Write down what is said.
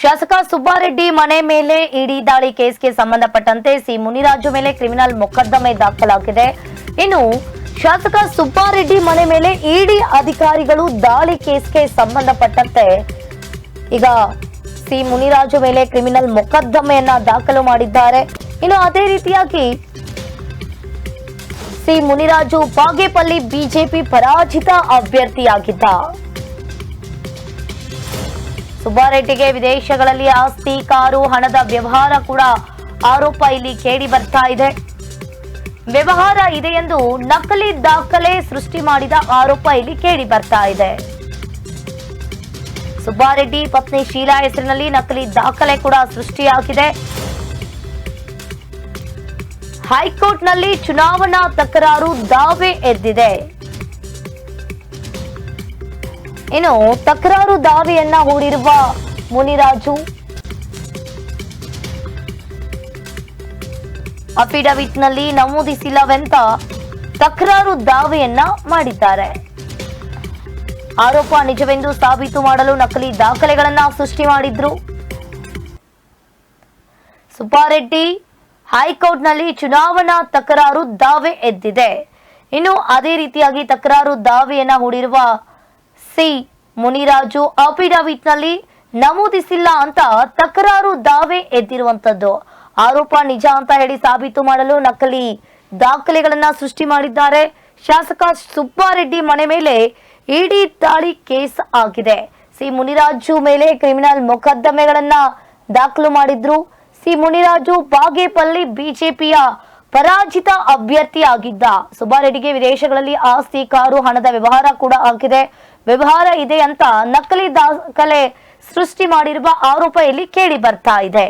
ಶಾಸಕ ಸುಬ್ಬಾರೆಡ್ಡಿ ಮನೆ ಮೇಲೆ ಇಡಿ ದಾಳಿ ಕೇಸ್ಗೆ ಸಂಬಂಧಪಟ್ಟಂತೆ ಸಿ ಮುನಿರಾಜು ಮೇಲೆ ಕ್ರಿಮಿನಲ್ ಮೊಕದ್ದಮೆ ದಾಖಲಾಗಿದೆ. ಇನ್ನು ಶಾಸಕ ಸುಬ್ಬಾರೆಡ್ಡಿ ಮನೆ ಮೇಲೆ ಇಡಿ ಅಧಿಕಾರಿಗಳು ದಾಳಿ ಕೇಸ್ಗೆ ಸಂಬಂಧಪಟ್ಟಂತೆ ಈಗ ಸಿ ಮುನಿರಾಜು ಮೇಲೆ ಕ್ರಿಮಿನಲ್ ಮೊಕದ್ದಮೆಯನ್ನ ದಾಖಲು ಮಾಡಿದ್ದಾರೆ. ಇನ್ನು ಅದೇ ರೀತಿಯಾಗಿ ಸಿ ಮುನಿರಾಜು ಬಾಗೇಪಲ್ಲಿ ಬಿಜೆಪಿ ಪರಾಜಿತ ಅಭ್ಯರ್ಥಿಯಾಗಿದ್ದ. ಸುಬ್ಬಾರೆಡ್ಡಿಗೆ ವಿದೇಶಗಳಲ್ಲಿ ಆಸ್ತಿ, ಕಾರು, ಹಣದ ವ್ಯವಹಾರ ಕೂಡ ಆರೋಪ ಇಲ್ಲಿ ಕೇಳಿ ಬರ್ತಾ ಇದೆ. ವ್ಯವಹಾರ ಇದೆ ಎಂದು ನಕಲಿ ದಾಖಲೆ ಸೃಷ್ಟಿ ಮಾಡಿದ ಆರೋಪ ಇಲ್ಲಿ ಕೇಳಿ ಬರ್ತಾ ಇದೆ. ಸುಬ್ಬಾರೆಡ್ಡಿ ಪತ್ನಿ ಶೀಲಾ ಹೆಸರಿನಲ್ಲಿ ನಕಲಿ ದಾಖಲೆ ಕೂಡ ಸೃಷ್ಟಿಯಾಗಿದೆ. ಹೈಕೋರ್ಟ್ನಲ್ಲಿ ಚುನಾವಣಾ ತಕರಾರು ದಾವೆ ಎದ್ದಿದೆ. ಇನ್ನು ತಕರಾರು ದಾವೆಯನ್ನ ಹೂಡಿರುವ ಮುನಿರಾಜು. ಅಫಿಡವಿಟ್ನಲ್ಲಿ ನಮೂದಿಸಿಲ್ಲವೆಂತ ತಕರಾರು ದಾವೆಯನ್ನ ಮಾಡಿದ್ದಾರೆ. ಆರೋಪ ನಿಜವೆಂದು ಸಾಬೀತು ಮಾಡಲು ನಕಲಿ ದಾಖಲೆಗಳನ್ನ ಸೃಷ್ಟಿ ಮಾಡಿದ್ರು. ಸುಬ್ಬಾರೆಡ್ಡಿ, ಹೈಕೋರ್ಟ್ನಲ್ಲಿ ಚುನಾವಣಾ ತಕರಾರು ದಾವೆ ಎದ್ದಿದೆ. ಇನ್ನು ಅದೇ ರೀತಿಯಾಗಿ ತಕರಾರು ದಾವೆಯನ್ನ ಹೂಡಿರುವ ಸಿ. ಮುನಿರಾಜು ಅಫಿಡವಿಟ್ನಲ್ಲಿ ನಮೂದಿಸಿಲ್ಲ ಅಂತ ತಕರಾರು ದಾವೆ ಎದ್ದಿರುವಂತದ್ದು. ಆರೋಪ ನಿಜ ಅಂತ ಹೇಳಿ ಸಾಬೀತು ಮಾಡಲು ನಕಲಿ ದಾಖಲೆಗಳನ್ನ ಸೃಷ್ಟಿ ಮಾಡಿದ್ದಾರೆ. ಶಾಸಕ ಸುಬ್ಬಾರೆಡ್ಡಿ ಮನೆ ಮೇಲೆ ಇಡಿ ದಾಳಿ ಕೇಸ್ ಆಗಿದೆ. ಸಿ. ಮುನಿರಾಜು ಮೇಲೆ ಕ್ರಿಮಿನಲ್ ಮೊಕದ್ದಮೆಗಳನ್ನ ದಾಖಲು ಮಾಡಿದ್ರು. ಸಿ. ಮುನಿರಾಜು ಬಾಗೇಪಲ್ಲಿ ಬಿಜೆಪಿಯ ಪರಾಜಿತ ಅಭ್ಯರ್ಥಿ ಆಗಿದ್ದ ಸುಬ್ಬಾರೆಡ್ಡಿಗೆ ವಿದೇಶಗಳಲ್ಲಿ ಆಸ್ತಿ, ಕಾರು, ಹಣದ ವ್ಯವಹಾರ ಕೂಡ ಆಗಿದೆ ವ್ಯವಹಾರ ಇದೆ ಅಂತ ನಕಲಿ ದಾಖಲೆ ಸೃಷ್ಟಿ ಮಾಡಿರುವ ಆರೋಪ ಇಲ್ಲಿ ಕೇಳಿ ಬರ್ತಾ ಇದೆ.